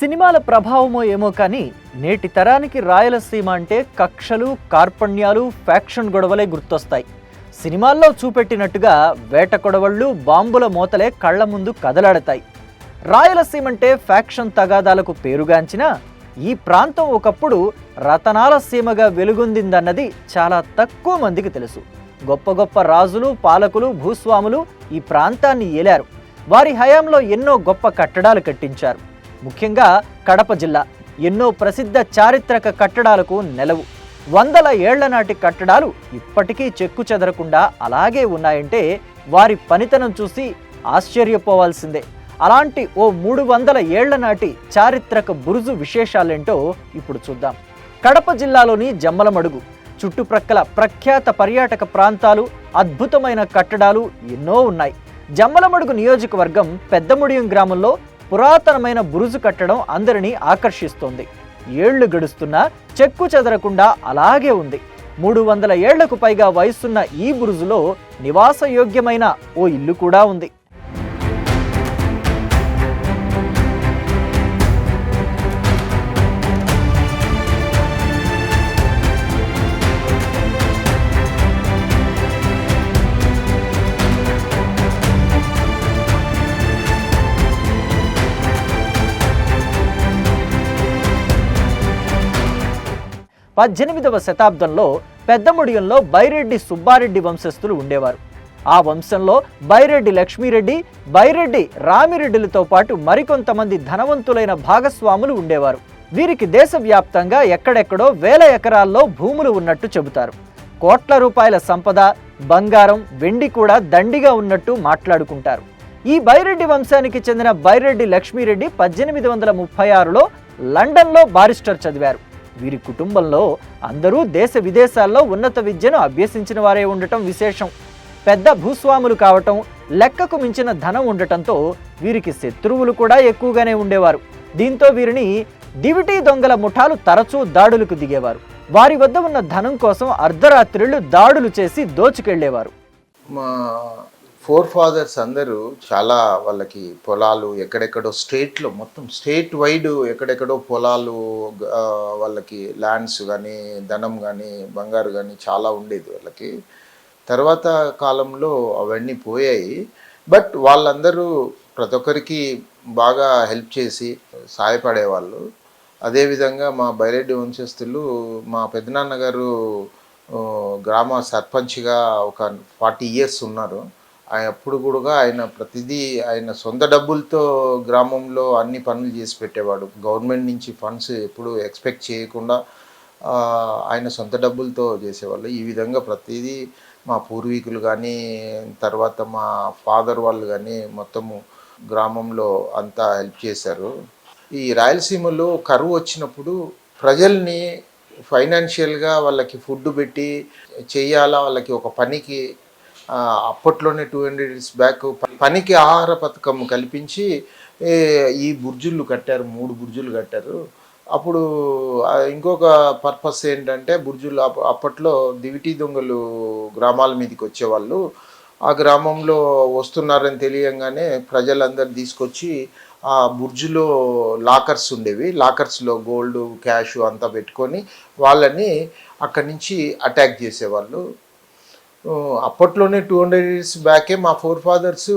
సినిమాల ప్రభావమో ఏమో కానీ నేటి తరానికి రాయలసీమ అంటే కక్షలు కార్పణ్యాలు ఫ్యాక్షన్ గొడవలే గుర్తొస్తాయి. సినిమాల్లో చూపెట్టినట్టుగా వేట కొడవళ్ళు బాంబుల మోతలే కళ్ళ ముందు కదలాడతాయి. రాయలసీమ అంటే ఫ్యాక్షన్ తగాదాలకు పేరుగాంచిన ఈ ప్రాంతం ఒకప్పుడు రతనాల సీమగా వెలుగొందిందన్నది చాలా తక్కువ మందికి తెలుసు. గొప్ప గొప్ప రాజులు పాలకులు భూస్వాములు ఈ ప్రాంతాన్ని ఏలారు. వారి హయాంలో ఎన్నో గొప్ప కట్టడాలు కట్టించారు. ముఖ్యంగా కడప జిల్లా. ఎన్నో ప్రసిద్ధ చారిత్రక కట్టడాలకు నెలవు. వందల ఏళ్ళ నాటి కట్టడాలు ఇప్పటికీ చెక్కు చెదరకుండా అలాగే ఉన్నాయంటే వారి పనితనం చూసి ఆశ్చర్యపోవాల్సిందే. అలాంటి ఓ మూడు వందల ఏళ్ళ నాటి చారిత్రక బురుజు విశేషాలేంటో ఇప్పుడు చూద్దాం. కడప జిల్లాలోని జమ్మలమడుగు. చుట్టుప్రక్కల ప్రఖ్యాత పర్యాటక ప్రాంతాలు అద్భుతమైన కట్టడాలు ఎన్నో ఉన్నాయి. జమ్మలమడుగు నియోజకవర్గం పెద్దముడియం గ్రామంలో పురాతనమైన బురుజు కట్టడం అందరినీ ఆకర్షిస్తోంది. ఏళ్ళు గడుస్తున్నా చెక్కు చెదరకుండా అలాగే ఉంది. మూడు వందల ఏళ్ళకు పైగా వయసున్న ఈ బురుజులో నివాసయోగ్యమైన ఓ ఇల్లు కూడా ఉంది. పద్దెనిమిదవ శతాబ్దంలో పెద్దముడియంలో బైరెడ్డి సుబ్బారెడ్డి వంశస్థులు ఉండేవారు. ఆ వంశంలో బైరెడ్డి లక్ష్మీరెడ్డి బైరెడ్డి రామిరెడ్డిలతో పాటు మరికొంతమంది ధనవంతులైన భాగస్వాములు ఉండేవారు. వీరికి దేశవ్యాప్తంగా ఎక్కడెక్కడో వేల ఎకరాల్లో భూములు ఉన్నట్టు చెబుతారు. కోట్ల రూపాయల సంపద బంగారం వెండి కూడా దండిగా ఉన్నట్టు మాట్లాడుకుంటారు. ఈ బైరెడ్డి వంశానికి చెందిన బైరెడ్డి లక్ష్మీరెడ్డి పద్దెనిమిది వందల ముప్పై ఆరులో లండన్లో బారిస్టర్ చదివారు. వీరి కుటుంబంలో అందరూ దేశ విదేశాల్లో ఉన్నత విద్యను అభ్యసించిన వారే ఉండటం విశేషం. పెద్ద భూస్వాములు కావటం లెక్కకు మించిన ధనం ఉండటంతో వీరికి శత్రువులు కూడా ఎక్కువగానే ఉండేవారు. దీంతో వీరిని దివిటీ దొంగల ముఠాలు తరచూ దాడులకు దిగేవారు. వారి వద్ద ఉన్న ధనం కోసం అర్ధరాత్రులు దాడులు చేసి దోచుకెళ్ళేవారు. మా ఫోర్ ఫాదర్స్ అందరూ చాలా వాళ్ళకి పొలాలు ఎక్కడెక్కడో స్టేట్లో మొత్తం స్టేట్ వైడ్ ఎక్కడెక్కడో పొలాలు వాళ్ళకి ల్యాండ్స్ కానీ ధనం కానీ బంగారు కానీ చాలా ఉండేది వాళ్ళకి. తర్వాత కాలంలో అవన్నీ పోయాయి. బట్ వాళ్ళందరూ ప్రతి ఒక్కరికి బాగా హెల్ప్ చేసి సహాయపడేవాళ్ళు. అదేవిధంగా మా బైరెడ్డి వంశస్థులు మా పెద్దనాన్న గారు గ్రామ సర్పంచ్గా ఒక ఫార్టీ ఇయర్స్ ఉన్నారు. ఆయన అప్పుడు కూడా ఆయన ప్రతిదీ ఆయన సొంత డబ్బులతో గ్రామంలో అన్ని పనులు చేసి పెట్టేవాడు. గవర్నమెంట్ నుంచి ఫండ్స్ ఎప్పుడు ఎక్స్పెక్ట్ చేయకుండా ఆయన సొంత డబ్బులతో చేసేవాళ్ళు. ఈ విధంగా ప్రతిదీ మా పూర్వీకులు కానీ తర్వాత మా ఫాదర్ వాళ్ళు కానీ మొత్తము గ్రామంలో అంతా హెల్ప్ చేశారు. ఈ రాయలసీమలో కరువు వచ్చినప్పుడు ప్రజల్ని ఫైనాన్షియల్గా వాళ్ళకి ఫుడ్ పెట్టి చేయాలా వాళ్ళకి ఒక పనికి అప్పట్లోనే టూ హండ్రెడ్ ఇయర్స్ బ్యాక్ పనికి ఆహార పథకం కల్పించి ఈ బుర్జులు కట్టారు మూడు బుర్జులు కట్టారు. అప్పుడు ఇంకొక పర్పస్ ఏంటంటే బుర్జులు అప్ప- అప్పట్లో దివిటీ దొంగలు గ్రామాల మీదకి వచ్చేవాళ్ళు. ఆ గ్రామంలో వస్తున్నారని తెలియంగానే ప్రజలందరూ తీసుకొచ్చి ఆ బుర్జులో లాకర్స్ ఉండేవి. లాకర్స్లో గోల్డ్ క్యాష్ అంతా పెట్టుకొని వాళ్ళని అక్కడి నుంచి అటాక్ చేసేవాళ్ళు. అప్పట్లోనే టూ హండ్రెడ్ ఇయర్స్ బ్యాకే మా ఫోర్ ఫాదర్స్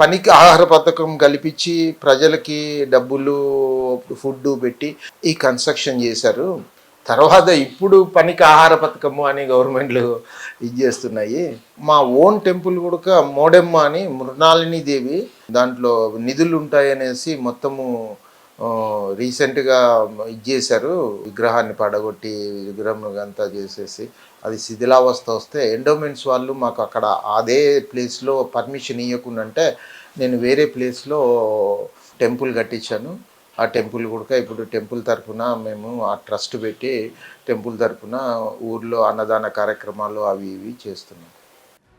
పనికి ఆహార పథకం కల్పించి ప్రజలకి డబ్బులు ఫుడ్ పెట్టి ఈ కన్స్ట్రక్షన్ చేశారు. తర్వాత ఇప్పుడు పనికి ఆహార పథకము అని గవర్నమెంట్లు ఇది చేస్తున్నాయి. మా ఓన్ టెంపుల్ కూడా మోడెమ్మ అని మృణాలిని దేవి దాంట్లో నిధులు ఉంటాయనేసి మొత్తము రీసెంట్గా ఇది చేశారు విగ్రహాన్ని పడగొట్టి విగ్రహం అంతా చేసేసి అది శిథిలావస్థ వస్తే ఎండోమెంట్స్ వాళ్ళు మాకు అక్కడ అదే ప్లేస్లో పర్మిషన్ ఇవ్వకుండా అంటే నేను వేరే ప్లేస్లో టెంపుల్ కట్టించాను. ఆ టెంపుల్ కూడా ఇప్పుడు టెంపుల్ తరఫున మేము ఆ ట్రస్ట్ పెట్టి టెంపుల్ తరఫున ఊర్లో అన్నదాన కార్యక్రమాలు అవి ఇవి చేస్తున్నాం.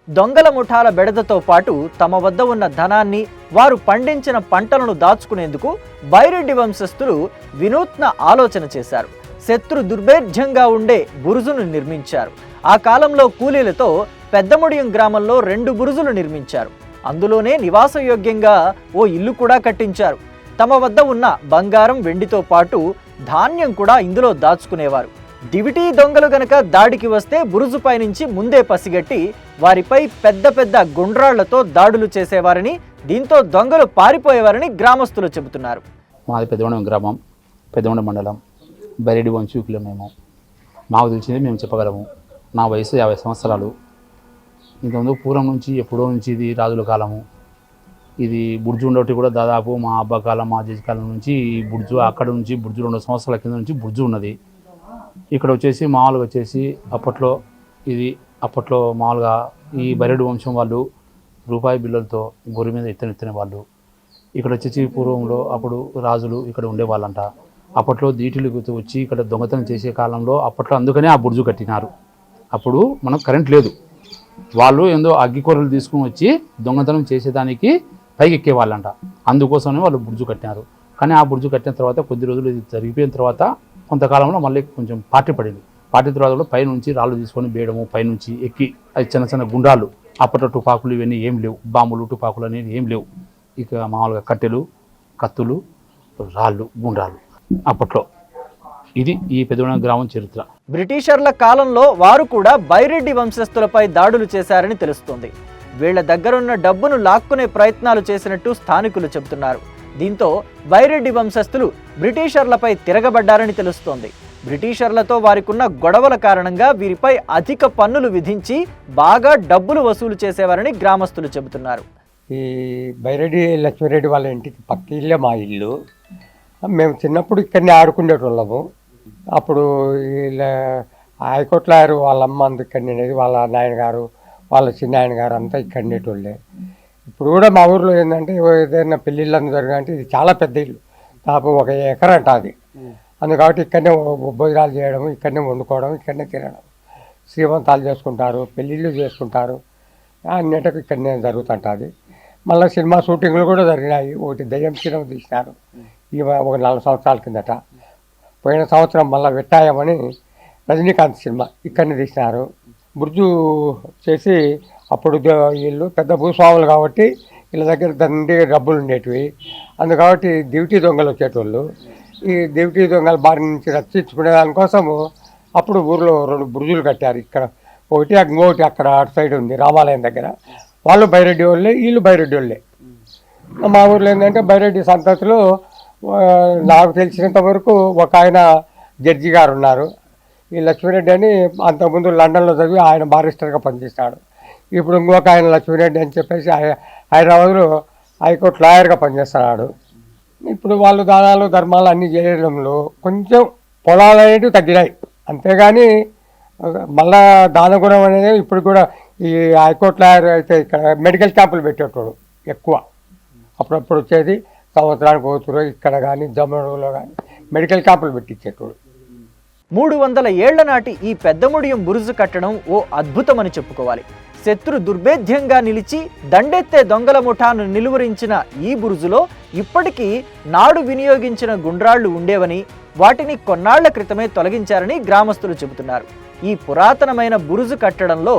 దొంగల ముఠాల బెడదతో పాటు తమ వద్ద ఉన్న ధనాన్ని వారు పండించిన పంటలను దాచుకునేందుకు బైరెడ్డి వంశస్థులు వినూత్న ఆలోచన చేశారు. శత్రు దుర్భేద్యంగా ఉండే బురుజును నిర్మించారు. ఆ కాలంలో కూలీలతో పెద్దముడియం గ్రామంలో రెండు బురుజులు నిర్మించారు. అందులోనే నివాసయోగ్యంగా ఓ ఇల్లు కూడా కట్టించారు. తమ వద్ద ఉన్న బంగారం వెండితో పాటు ధాన్యం కూడా ఇందులో దాచుకునేవారు. దివిటీ దొంగలు గనక దాడికి వస్తే బురుజుపై నుంచి ముందే పసిగట్టి వారిపై పెద్ద పెద్ద గుండ్రాళ్ళతో దాడులు చేసేవారని దీంతో దొంగలు పారిపోయేవారని గ్రామస్తులు చెబుతున్నారు. మాది పెద్దగొండం గ్రామం పెద్దగొండం మండలం బైరెడ్డి వంశీకులు మేము. మాకు తెలిసింది మేము చెప్పగలము. నా వయసు యాభై సంవత్సరాలు. ఇంతకుముందు పూర్వం నుంచి ఎప్పుడో నుంచి ఇది రాజుల కాలము. ఇది బుర్జు ఉండేటి కూడా దాదాపు మా అబ్బా కాలం మా జడ్జి కాలం నుంచి ఈ బుర్జు అక్కడ నుంచి బుర్జు రెండు సంవత్సరాల కింద నుంచి బుర్జు ఉన్నది. ఇక్కడ వచ్చేసి మామూలుగా వచ్చేసి అప్పట్లో ఇది అప్పట్లో మామూలుగా ఈ బరెడు వంశం వాళ్ళు రూపాయి బిళ్ళలతో గొర్రె మీద ఎత్తనెత్తిన వాళ్ళు. ఇక్కడ వచ్చేసి పూర్వంలో అప్పుడు రాజులు ఇక్కడ ఉండేవాళ్ళంట. అప్పట్లో దీటులు వచ్చి ఇక్కడ దొంగతనం చేసే కాలంలో అప్పట్లో అందుకనే ఆ బుర్జు కట్టినారు. అప్పుడు మనకు కరెంట్ లేదు. వాళ్ళు ఏందో అగ్గికొరలు తీసుకుని వచ్చి దొంగతనం చేసేదానికి పైకి ఎక్కేవాళ్ళంట అందుకోసమే వాళ్ళు బుర్జు కట్టినారు. కానీ ఆ బుర్జు కట్టిన తర్వాత కొద్ది రోజులు ఇది జరిగిపోయిన తర్వాత కొంతకాలంలో మళ్ళీ కొంచెం పార్టీ పడింది. పార్టీ తర్వాత కూడా పైనుంచి రాళ్ళు తీసుకొని వేయడము పైనుంచి ఎక్కి అది చిన్న చిన్న గుండాలు. అప్పట్లో టుపాకులు ఇవన్నీ ఏం లేవు. బాంబులు టుపాకులు అనేవి ఏం లేవు. ఇక మామూలుగా కట్టెలు కత్తులు రాళ్ళు గుండ్రాలు అప్పట్లో. ఇది ఈ పెద్దగొండ గ్రామం చరిత్ర. బ్రిటిషర్ల కాలంలో వారు కూడా బైరెడ్డి వంశస్థులపై దాడులు చేశారని తెలుస్తోంది. వీళ్ళ దగ్గరున్న డబ్బును లాక్కునే ప్రయత్నాలు చేసినట్టు స్థానికులు చెబుతున్నారు. దీంతో బైరెడ్డి వంశస్థులు బ్రిటిషర్లపై తిరగబడ్డారని తెలుస్తోంది. బ్రిటిషర్లతో వారికున్న గొడవల కారణంగా వీరిపై అధిక పన్నులు విధించి బాగా డబ్బులు వసూలు చేసేవారని గ్రామస్తులు చెబుతున్నారు. ఈ బైరెడ్డి లక్ష్మీరెడ్డి వాళ్ళ ఇంటికి పక్క ఇల్లే మా ఇల్లు. మేము చిన్నప్పుడు ఇక్కడనే ఆడుకునేటోళ్ళము. అప్పుడు వీళ్ళ హైకోట్లాయరు వాళ్ళ అమ్మ అంత ఇక్కడ వాళ్ళ నాయన గారు వాళ్ళ చిన్న ఆయన గారు అంతా ఇక్కడ ఉండేటోళ్ళే ఇప్పుడు కూడా మా ఊర్లో ఏంటంటే ఏదైనా పెళ్ళిళ్ళు జరగాలంటే ఇది చాలా పెద్ద ఇల్లు. దాదాపు ఒక ఎకరంట అది. అందు కాబట్టి ఇక్కడనే భోజనాలు చేయడం ఇక్కడనే వండుకోవడం ఇక్కడనే తినడం. శ్రీమంతాలు చేసుకుంటారు పెళ్ళిళ్ళు చేసుకుంటారు. అన్నిటికీ ఇక్కడనే జరుగుతుంటుంది. మళ్ళీ సినిమా షూటింగ్లు కూడా జరిగినాయి. ఒకటి దయ్యం సినిమా తీసినారు. ఈ ఒక నాలుగు సంవత్సరాల కిందట. పోయిన సంవత్సరం మళ్ళీ వెట్టాయమని రజనీకాంత్ సినిమా ఇక్కడనే తీసినారు. బుర్జు చేసి అప్పుడు వీళ్ళు పెద్ద భూస్వాములు కాబట్టి వీళ్ళ దగ్గర దండి డబ్బులు ఉండేటివి. అందుకాబట్టి డ్యూటీ దొంగలు వచ్చేటోళ్ళు. ఈ దేవిటీ దొంగల బారి నుంచి రక్షించుకునే దానికోసము అప్పుడు ఊర్లో రెండు బురుజులు కట్టారు ఇక్కడ. ఒకటి ఇంకొకటి అక్కడ అటు సైడ్ ఉంది రామాలయం దగ్గర. వాళ్ళు బైరెడ్డి వాళ్ళే వీళ్ళు బైరెడ్డి వాళ్ళే. మా ఊర్లో ఏంటంటే బైరెడ్డి సంతతిలో నాకు తెలిసినంత వరకు ఒక ఆయన జడ్జి గారు ఉన్నారు. ఈ లక్ష్మీరెడ్డి అని అంతకుముందు లండన్లో చదివి ఆయన బారిస్టర్గా పనిచేస్తాడు ఇప్పుడు ఇంకొక ఆయన లక్ష్మీరెడ్డి అని చెప్పేసి హైదరాబాద్లో హైకోర్టు లాయర్గా పనిచేస్తున్నాడు. ఇప్పుడు వాళ్ళు దానాలు ధర్మాలు అన్నీ చేయడంలో కొంచెం పొలాలు అనేవి తగ్గినాయి. అంతేగాని మళ్ళా దానగుణం అనేది ఇప్పుడు కూడా ఈ హైకోర్టు లాయర్ అయితే ఇక్కడ మెడికల్ క్యాంపులు పెట్టేటోడు ఎక్కువ. అప్పుడప్పుడు వచ్చేది సంవత్సరానికి పోతురు ఇక్కడ కానీ జమ్మూరులో కానీ మెడికల్ క్యాంపులు పెట్టించేటోడు మూడు వందల ఏళ్ళ నాటి ఈ పెద్దముడియం బురుజు కట్టడం ఓ అద్భుతమని చెప్పుకోవాలి. శత్రు దుర్భేద్యంగా నిలిచి దండెత్తే దొంగల ముఠాను నిలువరించిన ఈ బురుజులో ఇప్పటికీ నాడు వినియోగించిన గుండ్రాళ్ళు ఉండేవని వాటిని కొన్నాళ్ళ క్రితమే తొలగించారని గ్రామస్తులు చెబుతున్నారు. ఈ పురాతనమైన బురుజు కట్టడంలో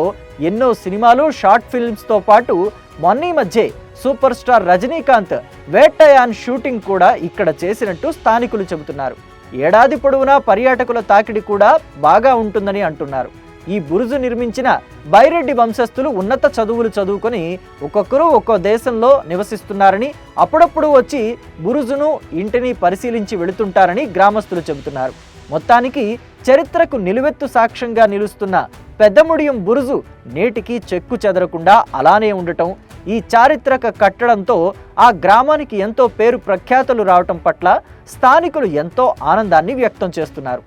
ఎన్నో సినిమాలు షార్ట్ ఫిల్మ్స్తో పాటు మొన్నీ మధ్య super star Rajinikanth Vettaiyan shooting కూడా ఇక్కడ చేసినట్టు స్థానికులు చెబుతున్నారు. ఏడాది పొడవునా పర్యాటకుల తాకిడి కూడా బాగా ఉంటుందని అంటున్నారు. ఈ బురుజు నిర్మించిన బైరెడ్డి వంశస్థులు ఉన్నత చదువులు చదువుకొని ఒక్కొక్కరు ఒక్కో దేశంలో నివసిస్తున్నారని అప్పుడప్పుడు వచ్చి బురుజును ఇంటిని పరిశీలించి వెళుతుంటారని గ్రామస్తులు చెబుతున్నారు. మొత్తానికి చరిత్రకు నిలువెత్తు సాక్ష్యంగా నిలుస్తున్న పెద్దముడియం బురుజు నేటికి చెక్కు చెదరకుండా అలానే ఉండటం ఈ చారిత్రక కట్టడంతో ఆ గ్రామానికి ఎంతో పేరు ప్రఖ్యాతులు రావటం పట్ల స్థానికులు ఎంతో ఆనందాన్ని వ్యక్తం చేస్తున్నారు.